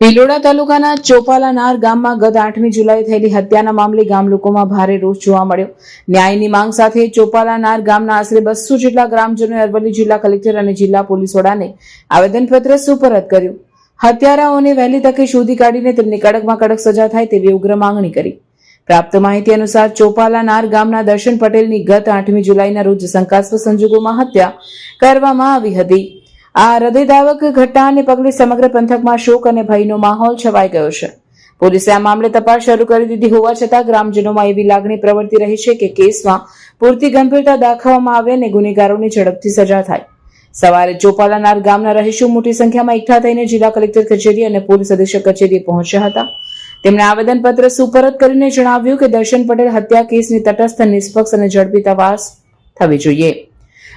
ભિલોડા તાલુકાના ચોપાલાનાર ગામમાં ગત આઠમી જુલાઈ થયેલી હત્યાના મામલે ગામ લોકોમાં ભારે રોષ જોવા મળ્યો. ન્યાયની માંગ સાથે ચોપાલાનાર ગામના આશરે બસો જેટલા ગ્રામજનોએ અરવલ્લી જિલ્લા કલેક્ટર અને જિલ્લા પોલીસ વડાને આવેદનપત્ર સુપરત કર્યું. હત્યારાઓને વહેલી તકે શોધી કાઢીને તેમની કડકમાં કડક સજા થાય તેવી ઉગ્ર માંગણી કરી. પ્રાપ્ત માહિતી અનુસાર ચોપાલાનાર ગામના દર્શન પટેલની ગત આઠમી જુલાઈના રોજ શંકાસ્પદ સંજોગોમાં હત્યા કરવામાં આવી હતી. આ હૃદયદાવક ઘટનાને પગલે સમગ્ર પંથકમાં શોક અને ભયનો માહોલ છવાઈ ગયો છે. પોલીસે આ મામલે તપાસ શરૂ કરી દીધી હોવા છતાં ગ્રામજનોમાં એવી લાગણી પ્રવર્તી રહી છે કે કેસમાં પૂરતી ગંભીરતા દાખવવામાં આવે અને ગુનેગારોની ઝડપથી સજા થાય. સવારે ચોપાલાનાર ગામના રહીશો મોટી સંખ્યામાં એકઠા થઈને જિલ્લા કલેક્ટર કચેરી અને પોલીસ અધિક્ષક કચેરીએ પહોંચ્યા હતા. તેમણે આવેદનપત્ર સુપરત કરીને જણાવ્યું કે દર્શન પટેલ હત્યા કેસની તટસ્થ, નિષ્પક્ષ અને ઝડપી તપાસ થવી જોઈએ.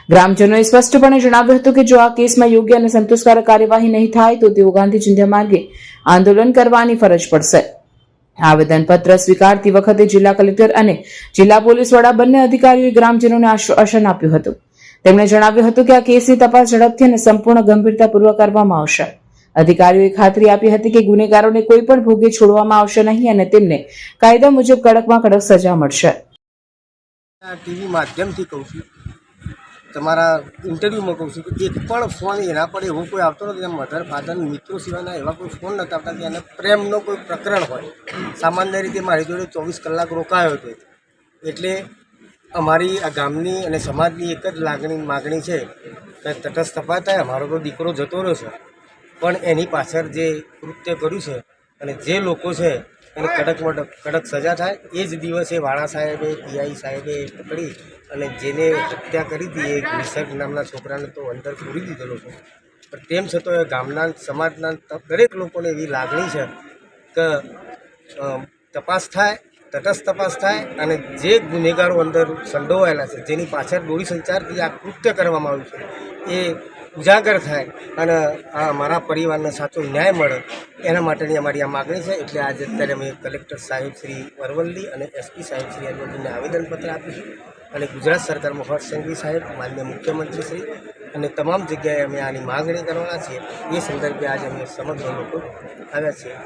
ગ્રામજનોએ સ્પષ્ટપણે જણાવ્યું હતું કે જો આ કેસમાં યોગ્ય અને સંતોષકારક કાર્યવાહી નહીં થાય, તો તેઓ ગાંધી ચિંધ્યા માર્ગે આંદોલન કરવાની ફરજ પડશે. આવેદનપત્ર સ્વીકારતી વખતે જિલ્લા કલેક્ટર અને જિલ્લા પોલીસ વડા બંને અધિકારીઓએ ગ્રામજનોને આશ્વાસન આપ્યું હતું. તેમણે જણાવ્યું હતું કે આ કેસની તપાસ ઝડપથી અને સંપૂર્ણ ગંભીરતાપૂર્વક કરવામાં આવશે. અધિકારીઓએ ખાતરી આપી હતી કે ગુનેગારોને કોઈ પણ ભોગે છોડવામાં આવશે નહીં અને તેમને કાયદા મુજબ કડકમાં કડક સજા મળશે. ટીવી માધ્યમથી કહું છું. તમારા ઇન્ટરવ્યૂમાં કહું છું કે એક પણ ફોન એના પર એવો કોઈ આવતો નથી. એના મધર ફાધર મિત્રો સિવાયના એવા કોઈ ફોન નથી આવતા કે એને પ્રેમનો કોઈ પ્રકરણ હોય. સામાન્ય રીતે મારી જોડે ચોવીસ કલાક રોકાયો હતો એટલે અમારી આ ગામની અને સમાજની એક જ લાગણી, માગણી છે કે તટસ્થ થાય, અમારો તો દીકરો જતો રહ્યો છે. પણ એની પાછળ જે કૃત્ય કર્યું છે અને જે લોકો છે એને કડકમાં કડક સજા થાય. એ જ દિવસે વાળા સાહેબે પીઆઈ સાહેબે પકડી અને જેને હત્યા કરી હતી એ નિસર્ગ નામના છોકરાને તો અંદર પૂરી દીધેલો છે પણ તેમ છતાં એ ગામના સમાજના દરેક લોકોને એવી લાગણી છે કે તપાસ થાય તટસ્થ તપાસ થાય અને જે ગુનેગારો અંદર સંડોવાયેલા છે જેની પાછળ દોરી સંચારથી આ કૃત્ય કરવામાં આવ્યું છે એ ઉજાગર થાય અને આ મારા પરિવારને સાચો ન્યાય મળે, એના માટેની અમારી આ માગણી છે. એટલે આજે અત્યારે અમે કલેક્ટર સાહેબ શ્રી અરવલ્લી અને એસપી સાહેબ શ્રી અરવલ્લીને આવેદનપત્ર આપીશું અને ગુજરાત સરકારમાં હર્ષ સંઘવી સાહેબ, માન્ય મુખ્યમંત્રી શ્રી અને તમામ જગ્યાએ અમે આની માગણી કરવાના છીએ. એ સંદર્ભે આજે અમે સમગ્ર લોકો આવ્યા છીએ.